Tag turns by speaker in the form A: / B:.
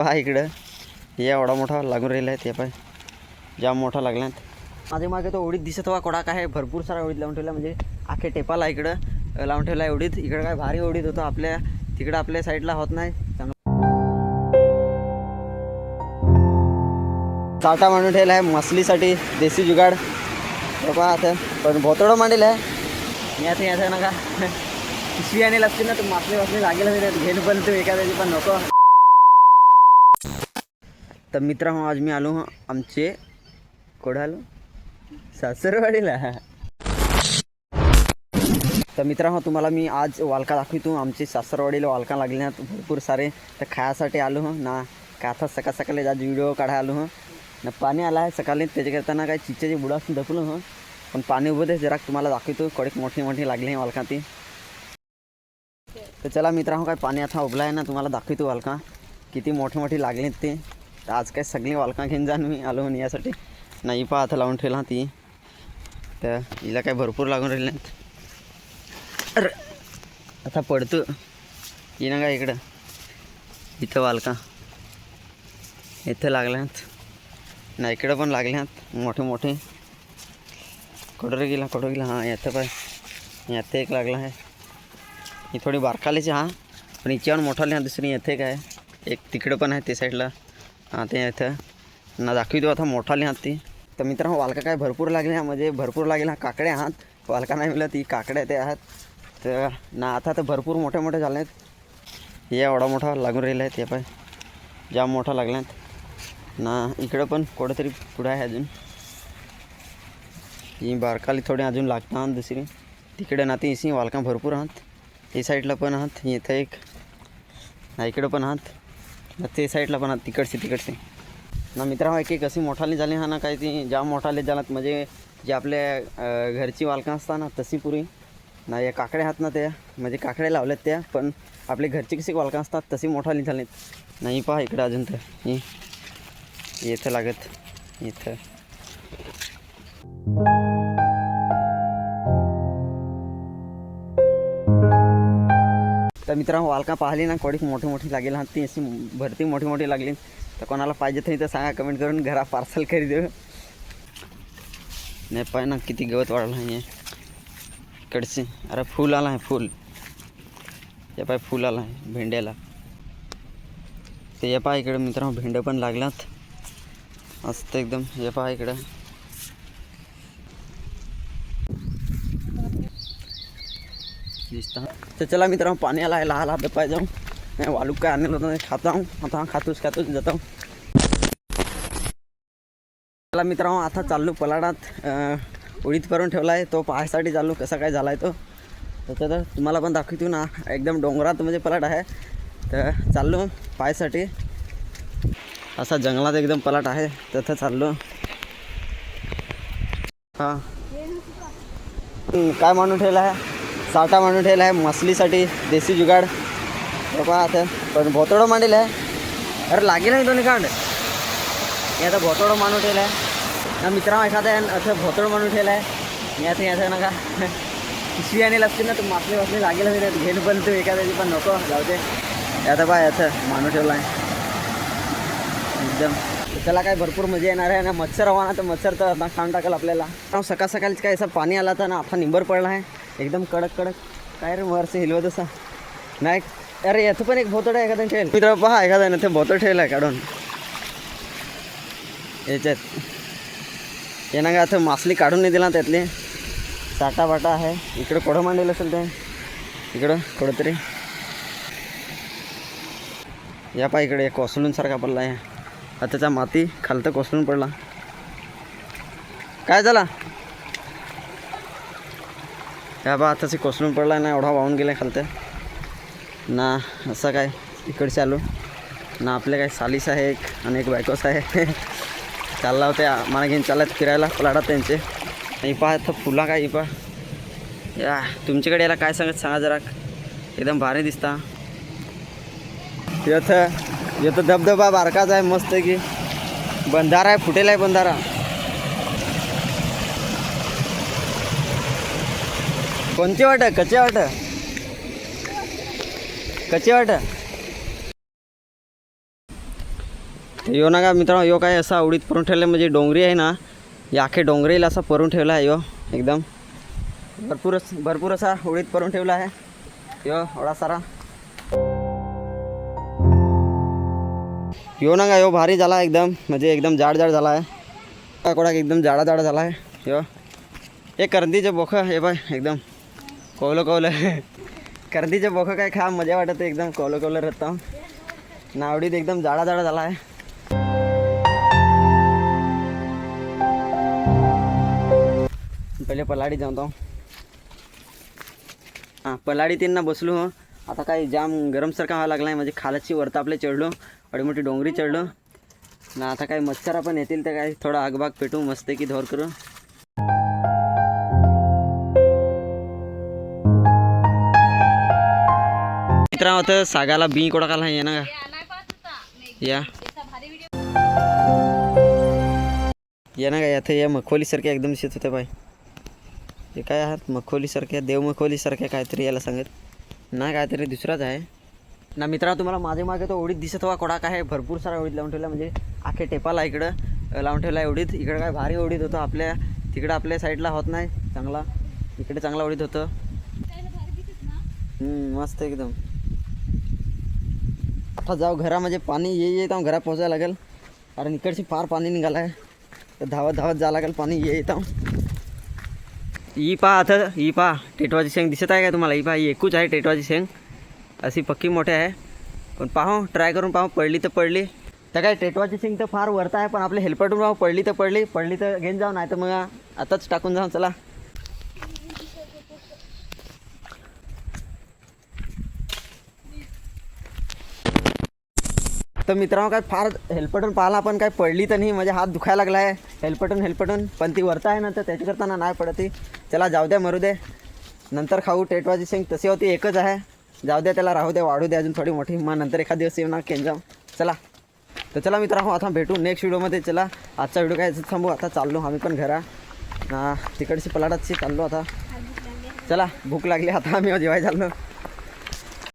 A: पहा इकडं. हे एवढा मोठा लागून राहिला आहे ते पण. जाम मोठा लागला माझ्या मागे तो ओढीत दिसत हवा कोडा काय भरपूर सारा ओळीत लावून ठेवला. म्हणजे आखे टेपाला इकडं लावून ठेवला एवढीत इकडं काय भारी ओढीत होतो आपल्या. तिकडं आपल्या साईडला होत नाही. चांगलं. चाटा मांडून ठेवला आहे मसलीसाठी देसी जुगाड. हे पहा आता. पण भोतडं मांडेल आहे. याचं याचं नका पिशवी आणि लागते ना तर मासले वासले लागेल घेणं पण तू एखाद्याची पण नको. तर मित्र हो, आज मी आलो हो आमचे कुठं आलो सासरवाडीला. तर मित्रांनो हो, तुम्हाला मी आज वालका दाखवतो. आमचे सासरवाडीला वालका लागले ना भरपूर सारे. तर खायासाठी आलो हो ना काय आता सकाळ सकाळी आज व्हिडिओ काढायला आलो हो. ना पाणी आलं आहे सकाळी त्याच्याकरता काय चिच्च्याची बुडा असून दपलो हो. पण पाणी उभं दे जरा तुम्हाला दाखवतो. कडक मोठी मोठी लागली आहे वालका ती. तर चला मित्रांनो काय पाणी आता उभला आहे ना तुम्हाला दाखवतो वालका. किती मोठे मोठे लागलेत ते. आज काय सगळी वालकां घेऊन जाण मी आलो म्हणून यासाठी नाही पहा आता लावून ठेवला ती. तर हिला काय भरपूर लागून राहिले अरे आता पडतो. ये ना का इकडं. इथं वालका. इथं लागल्यात. ना इकडं पण लागल्यात. मोठे मोठे. कुठं गेला कुठं गेला? हां येतं पाय याचं एक लागला आहे. ही थोडी बारकालीची हा. पण हिच्यावर मोठा लिहा दुसरी येथे काय? एक तिकडं पण आहे ते साईडला. हां ते इथं. ना दाखवितो आता मोठा आहात ती. तर मित्रांनो वालका काय भरपूर लागले हा म्हणजे भरपूर लागेल हा काकडे आहात वालका नाही मिळत ती काकडे ते आहात. तर ना आता तर भरपूर मोठे मोठे झाले आहेत. हे एवढा मोठा लागून राहिला आहे ते पण. जाम मोठा लागल्यात ना इकडं पण कुठंतरी पुढं आहे अजून. ही बारकाली थोडी अजून लागतात दुसरी. तिकडे ना ती इसी वालका भरपूर आहात हे साईडला पण आहात इथं एक. ना इकडं पण आहात ते साईडला पण तिकडचे तिकडचे. ना मित्रा एक एक अशी मोठाली झाली. हा ना काय ती ज्या मोठाले झालात म्हणजे जे आपल्या घरची वालकं असतात ना तशी पुरी. ना या काकड्या आहात ना त्या म्हणजे काकड्या लावल्यात त्या पण आपले घरची कशी वालकं असतात तशी मोठाली झालीत. नाही पहा इकडं अजून तर. ही लागत इथं. तर मित्रांनो वालका पाहिली ना कोडीक मोठी मोठी लागेल हा ती अशी भरती मोठी मोठी लागली. तर कोणाला पाहिजे तरी तर सांगा कमेंट करून घरा पार्सल करी देऊ. नाही पाय ना किती गवत वाढलं आहे. इकडचे अरे फूल आला आहे फूल. हे पाय फूल आला आहे भेंड्याला. ते या पाय इकडं मित्रांनो भेंडं पण लागलात मस्त एकदम हे पहा इकडं. दिसतं. तर चला मित्रांनो पाणी आला आहे लहान हात जाऊ जाऊन. नाही वालू काय आणलं होतं खाता आता खातोच खातोच जातो. चला मित्रांनो आता चाललो पलाडात. उडीत उडीद करून ठेवला आहे तो पाहायसाठी चाललो कसा काय झाला आहे तो. तर तुम्हाला पण दाखवतो ना एकदम डोंगरात म्हणजे पलाट आहे. तर चाललो पाहायसाठी. असा जंगलात एकदम पलाट आहे तथं चाललो. हां. काय म्हणून ठेवला आहे? साठा मांडून ठेवला आहे. मसलीसाठी देसी जुगाड. बघा आता. पण भोतोडं मांडेल आहे. अरे लागेल नाही दोन्ही कांड. मी आता भोतोडं मांडून ठेवलं आहे. ना मित्रांनो एखादा आहे. असं भोतोडं मांडून ठेवलं आहे. याचं याचं नका. पिशवी आणि लागते ना तर मासले वासले लागेल नाही घेण पण तू एखाद्याची पण नको. जाऊ दे. आता पाय याचं मांडून ठेवलं आहे. एकदम. त्याला काय भरपूर मजा येणार आहे ना. मच्छर हवा ना तर मच्छर तर आता खाऊन टाकेल आपल्याला. सकाळ सकाळीच काय असं पाणी आला तर ना आता निंबर पडला आहे. एकदम कडक कडक. काय रे वरचं हिलवत असा नाही अरे याचं पण एक भोतड आहे एखादं ठेल मित्र पहा एखादा ना ते भोतड ठेवलं आहे काढून. याच्यात. ये ना का? आता मासली काढून नाही दिला त्यातली. साटा बाटा आहे. इकडं कोडं मांडलेलं असेल ते. इकडं कुठंतरी या पा इकडे कोसळून सारखा पडला आहे आता त्याचा माती खालतं कोसळून पडला. काय झाला? या बा आताची कोसळून पडला ना एवढा वाहून गेला खालतं. ना असं काय इकडचे आलो. ना आपले काय सालीस आहे एक आणि एक बायकोस आहे. चालला होते मला घेऊन चालत फिरायला पलाडात त्यांचे. आणि पहा आता फुला काय पहा या तुमच्याकडे याला काय सांगत सांगा जरा. एकदम भारी दिसता. येतं येतं धबधबा बारकाच आहे मस्त की. बंधारा आहे फुटेल आहे बंधारा. कोणते वाट कच्ची वाट कच्ची वाट यो ना का मित्रांनो यो काय असा आवडीत परून ठेवलं म्हणजे डोंगरी आहे ना या अख्खे डोंगरीला असा परून ठेवला आहे यो एकदम. भरपूर भरपूर असा उडीत परून ठेवला आहे. यो एवढा सारा. यो ना का यो भारी झाला एकदम म्हणजे एकदम जाड जाड झाला आहे. कोडाक एकदम जाडा जाडा झाला आहे यो. हे करंदीचे बोख हे बाय एकदम. कवलं कवलं. करंदीचे बोखं काय खा मजा वाटत एकदम कवलं कवलं राहतं नावडीत एकदम जाडा जाडा झाला आहे पहिले पलाडी जातो हां पलाडी त्यांना बसलो. हो आता काय जाम गरमसारखा व्हायला लागला आहे म्हणजे खालची वरता आपले चढलो. एवढी मोठी डोंगरी चढलो. ना आता काय मच्छर पण येतील तर काय थोडा आगबाग पेटू मस्त की धोर करू. मित्रांनो तर सागाला बी कोडाकाला ये ना या. ये ना काय आता या मखोलीसारख्या एकदम शेत होते बाय हे काय आहात? मखोलीसारख्या देव मखोलीसारख्या काहीतरी याला सांगत. ना काहीतरी दुसराच आहे. ना मित्रांनो तुम्हाला माझे मागे तो ओढीत दिसत हवा कोडा काय भरपूर सारा ओढीत लावून ठेवला म्हणजे आखे टेपाला इकडं लावून ठेवला एवढीत इकडं काय भारी ओढीत होतं आपल्या तिकडं आपल्या साईडला होत नाही चांगला. इकडे चांगला ओढीत होतं. मस्त एकदम. आता जाऊ घरा म्हणजे पाणी ये येत घरा पोचायला लागेल. कारण इकडची फार पाणी निघालं आहे. तर धावत धावत जावं लागेल पाणी ये येत ई पा आता ई पा टेटवाची शेंग दिसत आहे का तुम्हाला? ई पा ही एकूच आहे टेटवाची शेंग. अशी पक्की मोठी आहे. पण पाहू ट्राय करून पाहू पडली तर पडली. तर काय टेटवाची शेंग तर फार वरता आहे पण आपले हेल्पटून पाहू पडली तर पडली. पडली तर घेऊन जाऊ नाही तर मग आताच टाकून जाऊ चला. तर मित्रांनो काय फार हेल्पटून पाहिला पण काय पडली तर नाही म्हणजे हात दुखायला लागला आहे हेल्पटून हेल्पटून. पण ती वरता आहे ना तर त्याच्याकरता नाही पडत ती. चला जाऊ द्या मरू दे. नंतर खाऊ टेटवाची सिंग तशी होती एकच आहे. जाऊ द्या त्याला राहू द्या वाढू द्या अजून थोडी मोठी. मग नंतर एखाद दिवस येऊ ना केंजाम. चला. तर चला मित्रांनो आता भेटू नेक्स्ट व्हिडिओमध्ये चला आजचा व्हिडिओ काय थांबू आता चाललो आम्ही पण घरा. तिकडची पलाटाची चाललो आता. चला भूक लागली आता आम्ही जेवाय चाललो.